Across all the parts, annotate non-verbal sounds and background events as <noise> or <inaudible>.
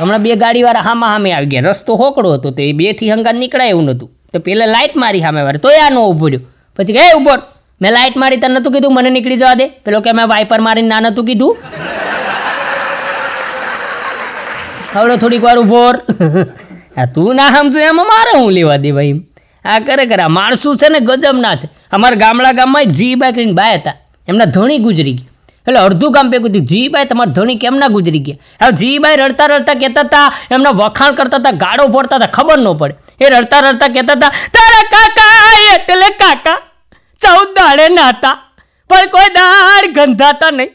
હમણાં બે ગાડીવાળા હામાં સામે આવી ગયા. રસ્તો હોકડો હતો તો એ બેથી હંગાર નીકળાય એવું નહોતું. તો પહેલાં લાઇટ મારી સામે વાળે. તો આ ન ઊભો રહ્યો. પછી કે ઉપર મેં લાઇટ મારી તને નહોતું કીધું, મને નીકળી જવા દે. પેલો કે, મેં વાઇપર મારીને ના નહોતું કીધું. હવડો થોડીક વાર ઊભો આ તું ના સમજો એમાં મારે હું લેવા દે ભાઈ આ કરે આ માણસું છે ને ગજબના છે. અમારા ગામડા ગામમાં જી બાઈ કરીને બાય હતા. એમના ધણી ગુજરી ગયા. એટલે અડધું ગામ ભેગું થયું. જીબાઈ તમારા ધણી કેમ ના ગુજરી ગયા? હવે જીબાઈ રડતા રડતા કહેતા હતા, એમના વખાણ કરતા હતા, ગાળો ફોડતા હતા, ખબર ન પડે. એ રડતા રડતા કહેતા હતા, તારા કાકા એટલે કાકા ચૌદ દાડે નાતા, પણ કોઈ દાડ ગંધાતા નહીં.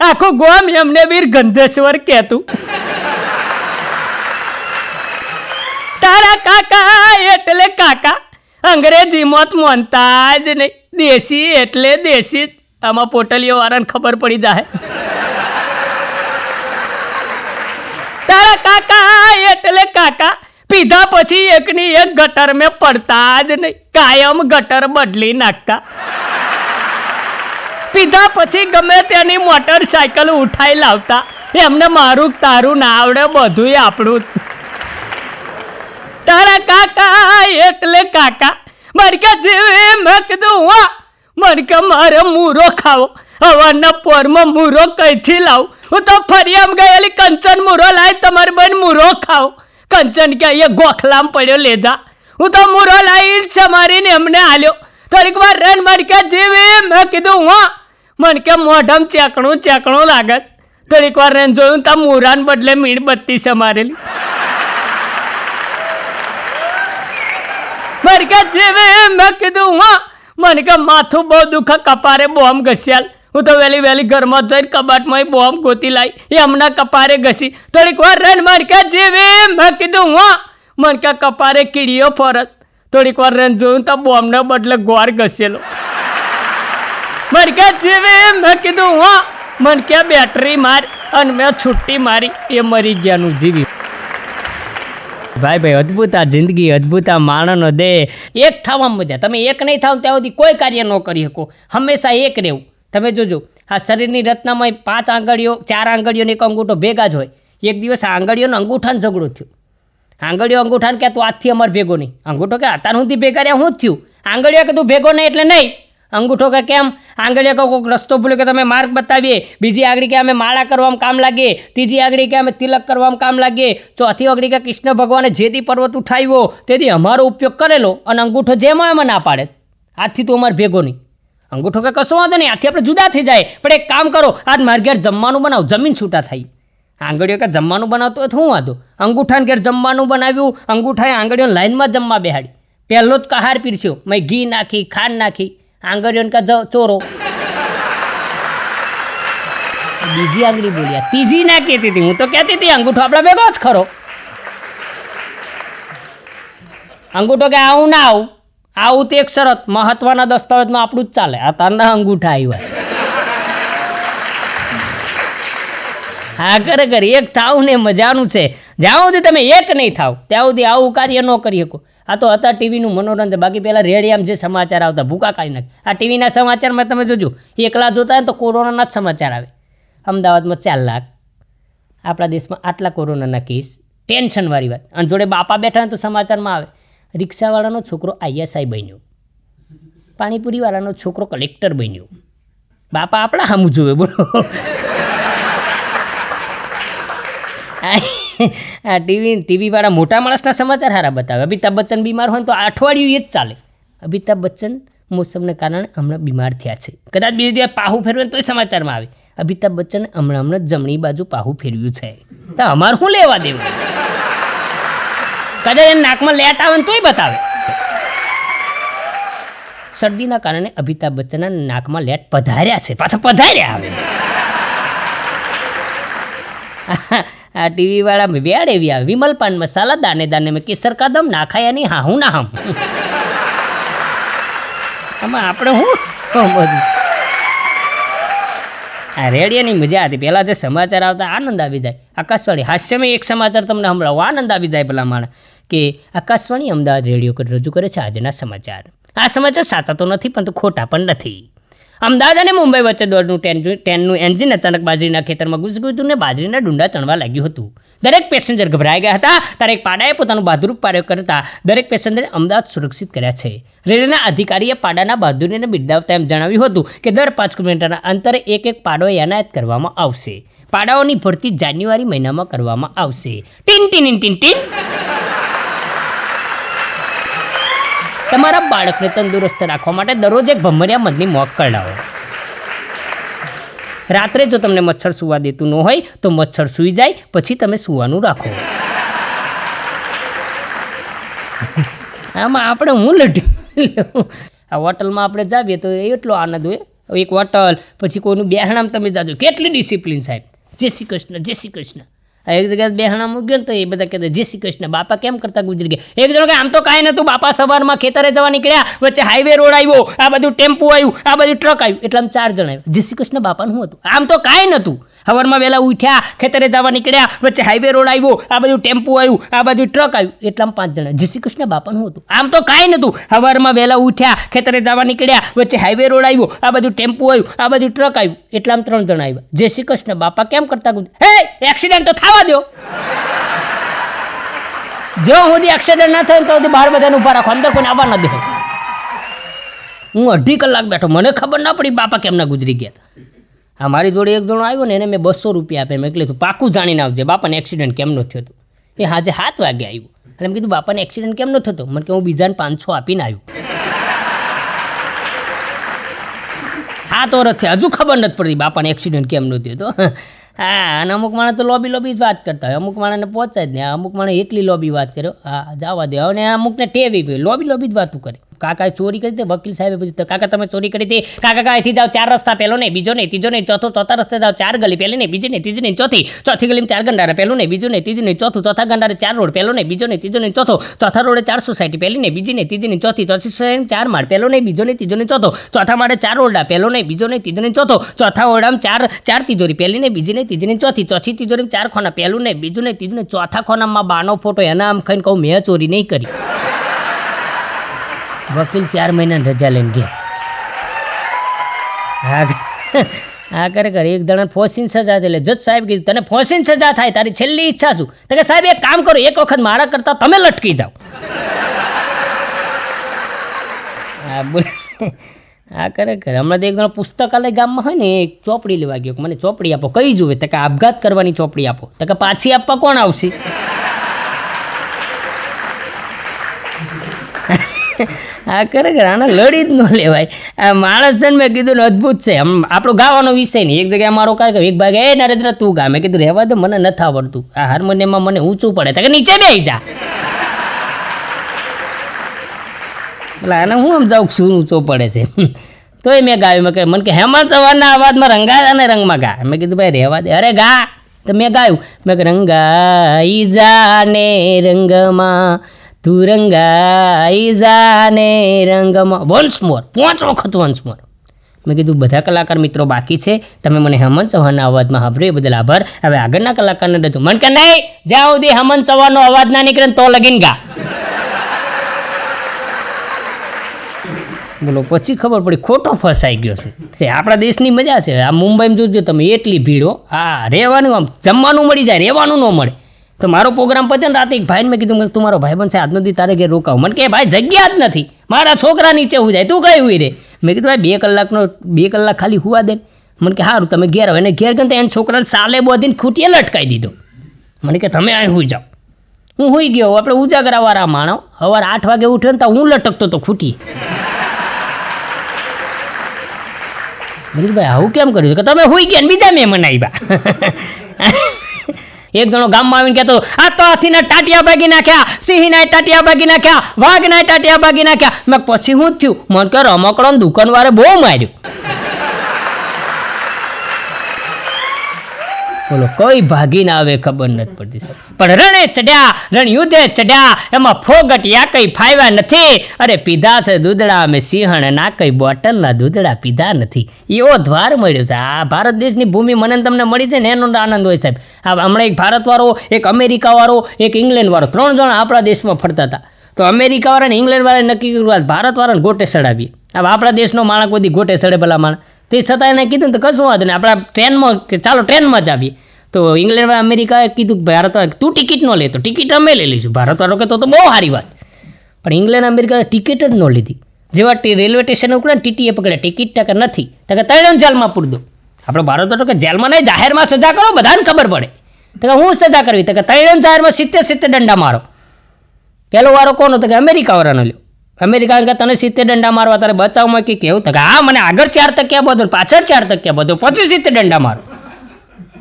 આખું ગોમ એમને વીર ગંધેશ્વર કહેતું. તારા કાકા એટલે કાકા અંગ્રેજી મત મોનતા જ નહીં. દેશી એટલે દેશી જ. આમાં પોટલીઓ વાળાને ખબર પડી જાય તારા કાકા એટલે કાકા, પીધા પછી એકની એક ગટર મેં પડતા જ નહીં, કાયમ ગટર બદલી નાખતા. પીધા પછી ગમે તેની મોટરસાયકલ ઉઠાઈ લાવતા. એમને મારું તારું ના આવડે બધું આપણું. તારા કાકા એટલે કાકા મરકા જેવે મેં કીધું હા મરકા મારે મૂરો ખાવો. હવાના પોરમાં મૂરો કઈથી લાવું? હું તો ફરી આમ ગયેલી, કંચન મૂરો લાવી તમારી બેન મૂરો ખાવ. કંચન કે અહીંયા ગોખલામ પડ્યો લેજા હું તો મૂરો લાવી સમારીને એમને હાલ્યો થોડીક વાર રન મારી કે જીવી, મેં કીધું, હા. કે મોઢમ ચેકણું ચેકણું લાગે છે. થોડીક વાર રન જોયું તો મૂરાને બદલે મીણબત્તી સમારેલી. મારી કે જીવી, મેં કીધું, હા. મને કે માથું બહુ દુખે કપારે બોમ્બ ઘસ્યાલ. હું તો વહેલી વહેલી ઘરમાં જઈને કબાટમાં બોમ્બ ગોતી લાવી એ હમણાં કપારે ઘસી. થોડીક વાર રન મારે કે જેવે મેં કીધું હું. મને કપારે કીડીઓ ફરત. થોડીક વાર રન જોયું તો બોમ્બને બદલે ગોર ઘસેલો મને કે જેવે મેં કીધું હું. મને કે બેટરી માર અને મેં છુટ્ટી મારી. એ મરી ગયાનું જીવ્યું ભાઈ ભાઈ, અદ્ભુત આ જિંદગી, અદ્ભુત આ માણસનો દેહ. એક થવામાં મજા. તમે એક નહીં થાવ ત્યાં સુધી કોઈ કાર્ય ન કરી શકો. હંમેશા એક રહેવું. તમે જોજો, આ શરીરની રચનામાં પાંચ આંગળીઓ, ચાર આંગળીઓને એક અંગૂઠો ભેગા જ હોય. એક દિવસ આ આંગળીઓનો અંગૂઠાને ઝઘડો થયો. આંગળીઓ અંગૂઠાને કે તું આજથી અમારે ભેગો નહીં. અંગૂઠો કે અત્યાર સુધી ભેગા રહ્યા, હું જ થયું. આંગળીઓ કે તું ભેગો નહીં એટલે નહીં. અંગૂઠો કે કેમ? આંગળીઓ કે કોઈક રસ્તો ભૂલ્યો કે તમે માર્ગ બતાવીએ. બીજી આગળી કે અમે માળા કરવામાં કામ લાગીએ. ત્રીજી આગળી કે અમે તિલક કરવામાં કામ લાગીએ. ચોથી આગળી કે કૃષ્ણ ભગવાને જેથી પર્વત ઉઠાવ્યો તેથી અમારો ઉપયોગ કરેલો અને અંગૂઠો જેમાં એમાં ના પાડે. આજથી તું અમારે ભેગો નહીં. અંગૂઠો કે કશો વાંધો નહીં, આથી આપણે જુદા થઈ જાય. પણ એક કામ કરો, આજ મારા ઘેર જમવાનું બનાવો. જમીન છૂટા થઈ આંગળીઓ કે જમવાનું બનાવતો હોય તો શું વાંધો? અંગૂઠાને ઘેર જમવાનું બનાવ્યું, અંગૂઠાએ આંગળીઓ લાઈનમાં જમવા બેહાડી. પહેલો જ કહાર પીરસ્યો. મેં ઘી નાખી, ખાંડ નાખી. આંગળીઓને કા ચોરો. બીજી આંગળી બોલ્યા ત્રીજી ના કહેતી હતી. હું તો કહેતી હતી, અંગૂઠો આપણા ભેગો જ ખરો. અંગૂઠો કે, આવું ના આવું. આવું તે એક શરત, મહત્વના દસ્તાવેજમાં આપણું જ ચાલે. આ તારના અંગૂઠા આવ્યા હા, ખરેખર, એક થાવ ને મજાનું છે. જ્યાં સુધી તમે એક નહીં થાવ, ત્યાં સુધી આવું કાર્ય ન કરી શકો. આ તો હતા ટીવીનું મનોરંજન બાકી પહેલાં રેડિયામાં જે સમાચાર આવતા, ભૂકા કાઢી નાખે. આ ટીવીના સમાચારમાં તમે જોજો, એકલા જોતા હોય તો કોરોનાના જ સમાચાર આવે. અમદાવાદમાં ચાર લાખ. આપણા દેશમાં આટલા કોરોનાના કેસ. ટેન્શનવાળી વાત. અને જોડે બાપા બેઠા હોય તો સમાચારમાં આવે. રિક્ષાવાળાનો છોકરો આઈએસઆઈ બન્યો. પાણીપુરીવાળાનો છોકરો કલેક્ટર બન્યો. બાપા આપણા સામું જોવે બોલો. <laughs> આ ટીવી, ટીવીવાળા મોટા માણસના સમાચાર સારા બતાવે. અમિતાભ બચ્ચન બીમાર હોય તો અઠવાડિયું એ જ ચાલે. અમિતાભ બચ્ચન મોસમને કારણે હમણાં બીમાર થયા છે. કદાચ બીજી દિવસ પાહુ ફેરવે તોય સમાચારમાં આવે. અમિતાભ બચ્ચન હમણાં હમણાં જમણી બાજુ પાહુ ફેરવ્યું છે. તો અમારે શું લેવા દેવું? કદાચ એને નાકમાં લેટ આવે ને તોય બતાવે. શરદીના કારણે અમિતાભ બચ્ચનના નાકમાં લેટ પધાર્યા છે. પાછા પધાર્યા આવે આ ટીવી વાળા વ્યાડ આવે વિમલ પાન મસાલા દાને દાને મેં કેસર કાદમ નાખાયા નહીં હા હું ના હમ. આમાં આપણે હું આ રેડિયોની મજા હતી. પહેલાં જે સમાચાર આવતા, આનંદ આવી જાય. આકાશવાણી હાસ્યમય એક સમાચાર તમને સંભળાવો. આનંદ આવી જાય પેલા માણસ કે આકાશવાણી અમદાવાદ રેડિયો રજૂ કરે છે આજના સમાચાર. આ સમાચાર સાચા તો નથી, પરંતુ ખોટા પણ નથી. અમદાવાદ અને મુંબઈ વચ્ચે દોડનું ટ્રેન ટ્રેનનું એન્જિન અચાનક બાજરીના ખેતરમાં ઘૂસી ગયું હતું ને બાજરીના ડુંડા ચણવા લાગ્યું હતું. દરેક પેસેન્જર ગભરાઈ ગયા હતા. ત્યારે એક પાડાએ પોતાનું બહાદુર કાર્ય કરતા દરેક પેસેન્જરને અમદાવાદ સુરક્ષિત કર્યા છે. રેલવેના અધિકારીએ પાડાના બહાદુરીને બિરદાવતા એમ જણાવ્યું હતું કે દર પાંચ કિલોમીટરના અંતરે એક એક પાડો એનાયત કરવામાં આવશે. પાડાઓની ભરતી જાન્યુઆરી મહિનામાં કરવામાં આવશે. ટીન ટીન ટીન ટીન. તમારા બાળકને તંદુરસ્ત રાખવા માટે દરરોજ એક ભમરિયા મધની મોક કરડાવો રાત્રે જો તમને મચ્છર સૂવા દેતું ન હોય, તો મચ્છર સૂઈ જાય, પછી તમે સૂવાનું રાખો. આમાં આપણે હું લઢ્યું આ હોટલમાં આપણે જાવીએ તો એટલો આનંદ હોય. એક હોટલ, પછી કોઈનું બેહણામ તમે જાજો. કેટલી ડિસિપ્લિન સાહેબ? જય શ્રી કૃષ્ણ, જય શ્રી કૃષ્ણ. એક જગ્યાએ બેહણામ ગયો ને તો એ બધા કહેતા જય શ્રી કૃષ્ણ, બાપા કેમ કરતા ગુજરી ગયા? એક જણો કે આમ તો કાંઈ નહોતું, બાપા સવારમાં ખેતરે જવા નીકળ્યા, વચ્ચે હાઈવે રોડ આવ્યો, આ બધું ટેમ્પો આવ્યું, આ બધું ટ્રક આવ્યું. એટલે આમ ચાર જણ આવ્યું. જય શ્રી કૃષ્ણ, બાપાનું હતું? આમ તો કાંઈ નહોતું. સવારમાં વહેલા ઉઠ્યા, ખેતરે જવા નીકળ્યા, વચ્ચે હાઈવે રોડ આવ્યો, આ બધું ટેમ્પો આવ્યું, આ બધું ટ્રક આવ્યું. એટલામાં પાંચ જણા. જય શ્રી કૃષ્ણ, બાપાનું હતું? આમ તો કાંઈ નહોતું. સવારમાં વહેલા ઉઠ્યા, ખેતરે જવા નીકળ્યા, વચ્ચે હાઈવે રોડ આવ્યો, આ બધું ટેમ્પો આવ્યું, આ બધું ટ્રક આવ્યું. એટલામાં ત્રણ જણા આવ્યા. જય શ્રી કૃષ્ણ, બાપા કેમ કરતા હે એક્સિડન્ટ તો થવા દો. જો સુધી એક્સિડન્ટ ના થાય તો સુધી બહાર બધાને ઊભા રાખો. અંદર કોઈને આવવા ન દે. હું અઢી કલાક બેઠો. મને ખબર ના પડી બાપા કેમના ગુજરી ગયા હતા મારી જોડે એક જણો આવ્યો ને એને મેં બસો રૂપિયા આપ્યા. મેં એટલે તું પાકું જાણીને આવજે. બાપાને એક્સિડન્ટ કેમ ન થયો હતો એ હાજે સાત વાગે આવ્યું. એટલે એમ કીધું, બાપાને એક્સિડન્ટ કેમ ન થતો મને કે, હું બીજાને પાંચસો આપીને આવ્યું. હા તો રથે હજુ ખબર નથી પડતી બાપાને એક્સિડન્ટ કેમ થયો તો. હા, અને અમુક માણસ તો લોબી લોબી જ વાત કરતા હોય. અમુક માણસને પહોંચાય જ નહીં. અમુક માણસ એટલી લોબી વાત કર્યો હા, જવા દે. અને અમુકને ટેવી લોબી લોબી જ વાતું કરે. કાકાએ ચોરી કરી હતી વકીલ સાહેબે પૂછ્યું કાકા તમે ચોરી કરી હતી કાકા અહીંથી જાઓ ચાર રસ્તા પહેલો નહીં બીજો નહીં ત્રીજો નહીં ચોથો, ચોથા રસ્તે જાઓ, ચાર ગલી પહેલી નહીં બીજી નહીં ત્રીજી નહીં ચોથી ચોથી ગલીમાં ચાર ગંડારા પહેલું નહીં બીજું નહીં ત્રીજું નહીં ચોથું, ચોથા ગંડારે ચાર રોડ પહેલો નહીં બીજો નહીં ત્રીજો નહીં ચોથો, ચોથા રોડે ચાર સોસાયટી પહેલી નહીં બીજી નહીં ત્રીજી નહીં ચોથી ચોથી સોસાયટી ચાર માળ પહેલો નહીં બીજો નહીં ત્રીજો નહીં ચોથો, ચોથા માળે ચાર ઓરડા પહેલો નહીં બીજો નહીં ત્રીજો નહીં ચોથો, ચોથા ઓરડામાં ચાર ચાર તિજોરી પહેલી નહીં બીજી નહીં ત્રીજી નહીં ચોથી ચોથી તિજોરીમાં ચાર ખોના પહેલું નહીં બીજું નહીં ત્રીજું નહીં ચોથા ખોનામાં બાનો ફોટો એના આમ ખાઈને કહું, મેં ચોરી નહીં કરી. વકીલ ચાર મહિનાની રજા લઈને ગયા. હા કરે ખરેખર એક જણા ફોસીને સજા એટલે જજ સાહેબ કીધું, તને ફોસીને સજા થાય, તારી છેલ્લી ઈચ્છા શું? તો કે, સાહેબ, એક કામ કરો, એક વખત મારા કરતાં તમે લટકી જાઓ. હા, બોલ. હા ખરેખર હમણાં એક જણો પુસ્તકાલય ગામમાં હોય ને એક ચોપડી લેવા ગયો. મને ચોપડી આપો કઈ જુએ. તો કે, આપઘાત કરવાની ચોપડી આપો. તો કે, પાછી આપવા કોણ આવશે? હા, ખરેખર આને લડી જ ન લેવાય. આ માણસ છે ને મેં કીધું ને અદ્ભુત છે. આમ આપણો ગાવાનો વિષય નહીં. એક જગ્યાએ મારો કાર્યક્રમ એક ભાગે, એ નરેન્દ્ર, તું ગા. મેં કીધું, રહેવા દે, મને નથી આવડતું. આ હાર્મોનિયમમાં મને ઊંચું પડે. કે નીચે બે જા. એટલે આને હું આમ જાઉં શું ઊંચો પડે છે? તોય મેં ગાયું. મેં કહે મને કે હેમંત ચૌહાણના અવાજમાં રંગા અને રંગમાં ગા. મેં કીધું, ભાઈ, રહેવા દે. અરે, ગા. તો મેં ગાયું. મેં રંગાઈ જાને રંગમાં તું રંગાઈ જાને રંગમાં. વન્સ મોર પાંચ વખત વન્સ મોર મેં કીધું, બધા કલાકાર મિત્રો બાકી છે. તમે મને હેમંત ચૌહાણના અવાજમાં સાંભળ્યો એ બદલ આભાર. હવે આગળના કલાકારને હતું મને કે નહીં, જ્યાં સુધી હેમંત ચૌહાણનો અવાજ ના નીકળે તો લગીન ગા. બોલો, પછી ખબર પડી, ખોટો ફસાઈ ગયો છે. તે આપણા દેશની મજા છે. આ મુંબઈમાં જોજો તમે, એટલી ભીડ હા, રહેવાનું આમ, જમવાનું મળી જાય, રહેવાનું ન મળે. તો મારો પ્રોગ્રામ પતે ને રાતે એક ભાઈને મેં કીધું તું મારો ભાઈ છે, આજનો દી તારે ઘેર રોકાવ. મને કે, ભાઈ, જગ્યા જ નથી. મારા છોકરા નીચે હું જાય. તું કઈ હોય રે મેં કીધું, ભાઈ, બે કલાકનો, બે કલાક ખાલી હુવા દે મને કે સારું તમે ઘેર આવો. એને ઘેર ગયો એને છોકરાને સાલે બોધીને ખૂટીએ લટકાઈ દીધો. મને કે, તમે અહીં હું જાઓ. હું હોઈ ગયો. આપણે ઉજાગરાવાળા માણો. સવારે આઠ વાગે ઉઠ્યો ને તો હું લટકતો તો ખૂટી મેં ભાઈ, આવું કેમ કર્યું? કે, તમે હોઈ ગયા બીજા મહેમાન આવ્યા. એક જણો ગામમાં આવીને કહેતો, આ તો હાથીને ટાટિયા ભાગી નાખ્યા સિંહના ટાટિયા ભાગી નાખ્યા વાઘના ટાટિયા ભાગી નાખ્યા. મેં પછી શું થયું. મને કે રમકડો દુકાનવાળે બહુ માર્યું. બોલો, કોઈ ભાગીને આવે, ખબર નથી પડતી સાહેબ. પણ રણે ચડ્યા, રણ યુદ્ધે ચડ્યા, એમાં ફોગટિયા કઈ ફાવ્યા નથી. અરે પીધા છે દૂધડા, અમે સિંહણ ના કઈ બોટલના દૂધડા પીધા નથી. એવો દ્વાર મળ્યો છે. આ ભારત દેશની ભૂમિ મને તમને મળી છે ને, એનો આનંદ હોય સાહેબ. આ હમણાં એક ભારતવાળો, એક અમેરિકાવાળો, એક ઇંગ્લેન્ડવાળો, ત્રણ જણ આપણા દેશમાં ફરતા હતા. તો અમેરિકાવાળા ને ઇંગ્લેન્ડવાળાએ નક્કી કર્યું ભારતવાળાને ગોટે ચડાવીએ હવે આપણા દેશનો માણસ કોઈ ગોટે સડે ભલા માણસ. તે છતાં એને કીધું તો કશું વાંધો નહીં. આપણા ટ્રેનમાં ચાલો ટ્રેનમાં જ આવીએ. તો ઇંગ્લેન્ડ અમેરિકાએ કીધું કે ભારત તું ટિકિટ ન લેતો ટિકિટ અમે લઈ લઈશું. ભારતવાળો કે તો તો બહુ સારી વાત. પણ ઇંગ્લેન્ડ અમેરિકાએ ટિકિટ જ ન લીધી. જેવા રેલવે સ્ટેશન ઉપડે ટીટીએ પકડે. ટિકિટ ટકા નથી. તો કે ત્રણ જેલમાં પૂરદો આપણો ભારત તો કે જેલમાં નહીં, જાહેરમાં સજા કરો, બધાને ખબર પડે. તો હું સજા કરવી? તો કે ત્રણ જાહેરમાં સિત્તેર સિત્તેર દંડા મારો. પહેલો વારો કોનો? તો કે અમેરિકા વાળાનો લ્યો. અમેરિકા કે તને સિત્તેર દંડા મારવા, તારે બચાવમાં કે કેવું તો કે હા, મને આગળ ચાર તક્યા બધો, પાછળ ચાર તક્યા બધો, પછી સિત્તેર દંડા મારો.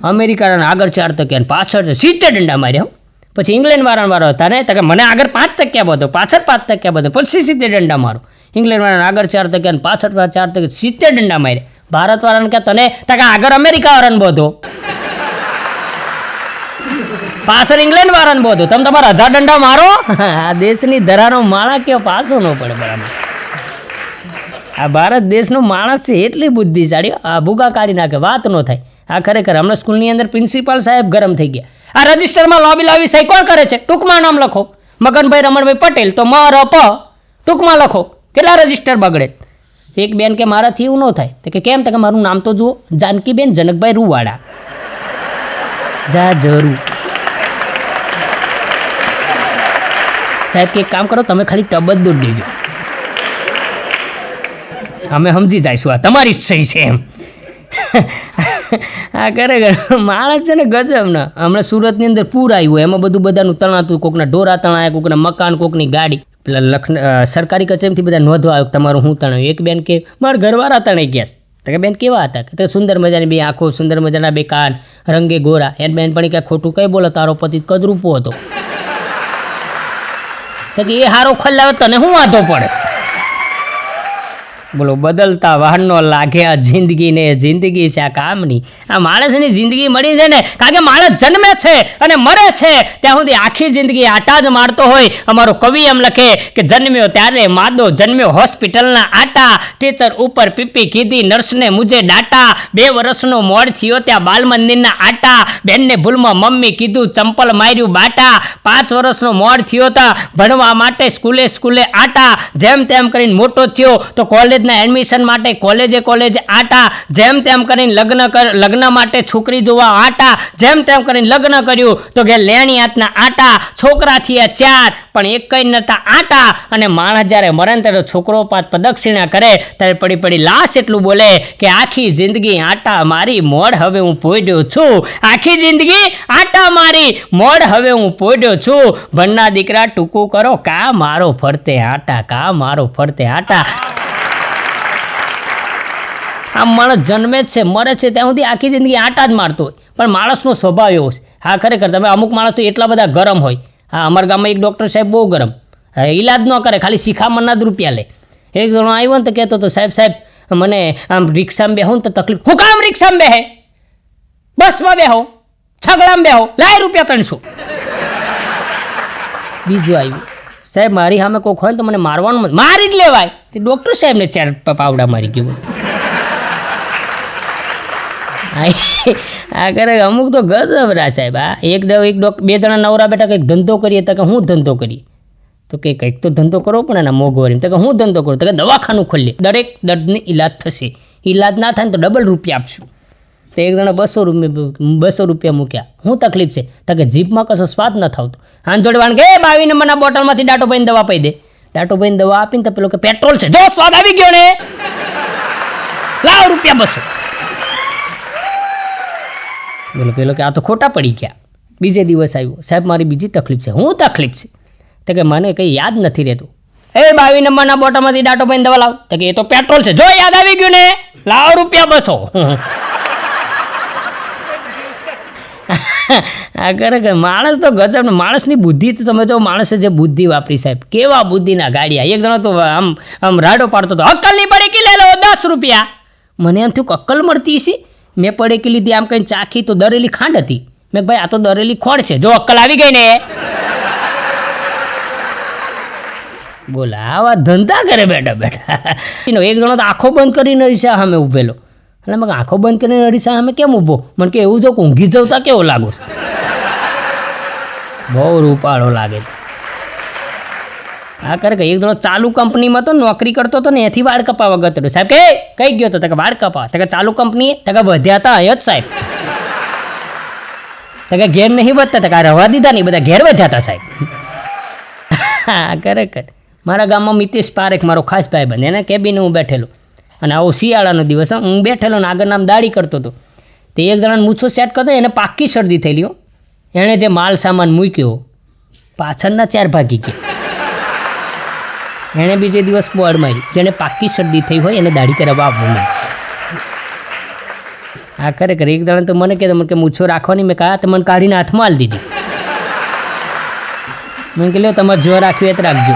અમેરિકાના આગળ ચાર તક્યા પાછળ સિત્તેર દંડા માર્યા. પછી ઇંગ્લેન્ડ વાળાને વારો હતા ને, તો કે મને આગળ પાંચ તક્યા બધો, પાછળ પાંચ તક્યા બધો, પછી સિત્તેર દંડા મારો. ઇંગ્લેન્ડ વાળાને આગળ ચાર તક્યા પાછળ ચાર તક્યા, સિત્તેર દંડા માર્યા. ભારત વાળાને કે તને, તો કે આગળ અમેરિકા વાળાને બધો. પાછળ ઇંગ્લેન્ડ વાળાને બોધું. તમે તમારા હજાર દંડા મારો? આ દેશની ધરાનો માળા કે પાછો ન પડે બરાબર. આ ભારત દેશનો માણસ છે એટલી બુદ્ધિશાળી. આ ભૂગા કાઢી નાખે, વાત ન થાય. આ ખરેખર હમણાં સ્કૂલની અંદર પ્રિન્સિપાલ સાહેબ ગરમ થઈ ગયા. આ રજિસ્ટરમાં લોબી લાવી સહી કોણ કરે છે? ટૂંકમાં નામ લખો. મગનભાઈ રમણભાઈ પટેલ તો મ ર પ ટૂંકમાં લખો. કેટલા રજિસ્ટર બગડે? એક બેન કે મારાથી એવું ન થાય. તો કે કેમ? તો કે મારું નામ તો જુઓ. જાનકીબેન જનકભાઈ રૂવાડા. જા જરૂર. સાહેબ, કે એક કામ કરો, તમે ખાલી ટબ જ દૂધ દેજો. અમે સમજી જઈશું આ તમારી જ સહી છે એમ. આ ખરેખર માણસ છે ને ગજબના હમણાં સુરતની અંદર પૂર આવ્યું, એમાં બધું બધાનું તણાતું, કોકના ઢોરા તણાયા, કોકના મકાન, કોકની ગાડી. પેલા લખન સરકારી કચેરીથી બધા નોંધવા આવ્યો તમારું હું તણાયું? એક બેન કે, મારા ઘરવાળા તણાઈ ગયા. તો કે, બેન, કેવા હતા? કે સુંદર મજાની બે આંખો, સુંદર મજાના બે કાન, રંગે ગોરા. એન બેન પણ કે ખોટું કઈ બોલો? તારો પતિ કદરૂપો હતો. તો કે એ હારો ખોલાવે તને શું વાંધો પડે? બોલો, બદલતા વાહનનો લાગે આ જિંદગીને, જિંદગી છે આ કામની. આ માણસની જિંદગી મળી છે ને, કારણ કે માણસ જન્મે છે અને મરે છે. ત્યાં સુધી આખી જિંદગી આટા જ મારતો હોય. અમારો કવિ એમ લખે કે જન્મ્યો ત્યારે માદો જન્મ્યો હોસ્પિટલના આટા. ટીચર ઉપર પીપી કીધી, નર્સને મુજે ડાટા. બે વર્ષનો મોડ થયો ત્યાં બાલ મંદિરના આટા. બેનને ભૂલમાં મમ્મી કીધું, ચંપલ માર્યું બાટા. પાંચ વર્ષનો મોડ થયો તા, ભણવા માટે સ્કૂલે સ્કૂલે આટા. જેમ તેમ કરીને મોટો થયો, તો કોલેજના એડમિશન માટે કોલેજે કોલેજ આટા, જેમ તેમ કરીને લગ્ન લગ્ન માટે છોકરી જોવા આટા, જેમ તેમ કરીને લગ્ન કર્યું તો કે લેણી હાથના આટા છોકરા થયા ચાર, પણ એક કઈ નતા આટા. અને માણસ જ્યારે મરણ ત્યારે છોકરો પાત પ્રદક્ષિણા કરે, ત્યારે પડી પડી લાશ એટલું બોલે કે આખી જિંદગી આટા મારી મોડ હવે હું પોઈડ્યો છું. આખી જિંદગી આટા મારી મોડ હવે હું પોઈડ્યો છું. ભણના દીકરા ટૂંકું કરો, કા મારો ફરતે આટા, કા મારો ફરતે આટા? આ માણસ જન્મે જ છે, મરે છે, ત્યાં સુધી આખી જિંદગી આટા જ મારતો હોય. પણ માણસનો સ્વભાવ એવો છે. હા, ખરેખર, તમે અમુક માણસ તો એટલા બધા ગરમ હોય. હા, અમારા ગામમાં એક ડૉક્ટર સાહેબ બહુ ગરમ. હા, ઈલાજ ન કરે, ખાલી શિખામણના જ રૂપિયા લે. એક જણો આવ્યો ને તો કહેતો હતો, સાહેબ સાહેબ, મને આમ રિક્ષામાં બેહો ને તો તકલીફ. હું કામ રિક્ષામાં બેહે? બસમાં બેહો? છગડામાં બેહો? લાય રૂપિયા ત્રણસો. બીજું આવ્યું. સાહેબ, મારી સામે કોઈક હોય ને તો મને મારવાનું મારી જ લેવાય. તે ડૉક્ટર સાહેબને ચાર પાવડા મારી ગયું. આ કરે અમુક તો ગજબરા સાહેબ આ એક એક બે જણા નવરા બેઠા કંઈક ધંધો કરીએ તો કે હું ધંધો કરીએ? તો કે કંઈક તો ધંધો કરો પણ એના મોંઘવારી તો કે હું ધંધો કરું? તો કે દવાખાનું ખોલીએ. દરેક દર્દની ઈલાજ થશે. ઈલાજ ના થાય ને તો ડબલ રૂપિયા આપશું. તો એક જણા બસો રૂપિયા બસો રૂપિયા મૂક્યા. હું તકલીફ છે? તો કે જીભમાં કશો સ્વાદ ન થતો હાથ જોડવાનું કે બાવી નંબરના બોટલમાંથી ડાટો ભાઈને દવા પાઈ દે. ડાટો ભાઈને દવા આપીને તો પેલો કે, પેટ્રોલ છે. જો, સ્વાદ આવી ગયો ને. લાવ રૂપિયા બસો. બોલો પેલો કે આ તો ખોટા પડી ગયા. બીજે દિવસ આવ્યો. સાહેબ, મારી બીજી તકલીફ છે. હું તકલીફ છે? તો કે મને કંઈ યાદ નથી રહેતું. એ બાવી નંબરના બોટલમાંથી ડાટો પાઈને દવા લાવ. તો કે એ તો પેટ્રોલ છે. જો યાદ આવી ગયું ને, લાવ રૂપિયા બસો. ખરેખર માણસ તો ગજબ માણસની બુદ્ધિ તો તમે તો માણસે જે બુદ્ધિ વાપરી સાહેબ. કેવા બુદ્ધિના ગાડિયા. એક જણો તો આમ આમ રાડો પાડતો હતો અક્કલની પડીકી લે લો, દસ રૂપિયા. મને એમ થયું અક્કલ મળતી છે મેં પડીકી લીધી, આમ કંઈ ચાખી તો દરેલી ખાંડ હતી. મેં ભાઈ, આ તો દરેલી ખોડ છે. જો અક્કલ આવી ગઈ ને. બોલ આવા ધંધા કરે બેઠા બેઠા એનો એક જણો તો આંખો બંધ કરીને અરીસા સામે ઊભેલો એટલે મેં આંખો બંધ કરીને અરીસા સામે કેમ ઊભો મને કે એવું જો ઊંઘી જવતા કેવો લાગુ બહુ રૂપાળો લાગે છે. હા કરે કે એક દડો ચાલુ કંપનીમાં તો નોકરી કરતો હતો ને એથી વાળ કપાવા હતો. સાહેબ કે કઈ ગયો તો તકે વાળ કપાવા. તકે ચાલુ કંપની તકે વધ્યા હતા જ સાહેબ. તકે ઘેર નહીં વધતા તકે રવા દીધા નહીં બધા ઘેર વધ્યા હતા સાહેબ. હા ખરેખર મારા ગામમાં મિતેશ પારેખ મારો ખાસ ભાઈ બને એના કેબિને હું બેઠેલો. અને આવો શિયાળાનો દિવસ હો, બેઠેલો ને આગળ નામ દાડી કરતો હતો. તે એક જણાને મૂછો સેટ કરતો એને પાક્કી શરદી થયેલી એણે જે માલ સામાન મૂક્યો પાછળના ચાર ભાગી ગયા. એણે બીજે દિવસ બોર્ડ મારી, જેને પાક્કી શરદી થઈ હોય એને દાઢી કરાવવા આવવું નહીં. આ ખરેખર એક જણા તો મને કહેતો મને કે, મૂછો રાખવાની, મેં કહા તો મને કાઢીને હાથમાં હાલ દીધી. મેં કહ્યું તમારે જો રાખવી એ તો રાખજો.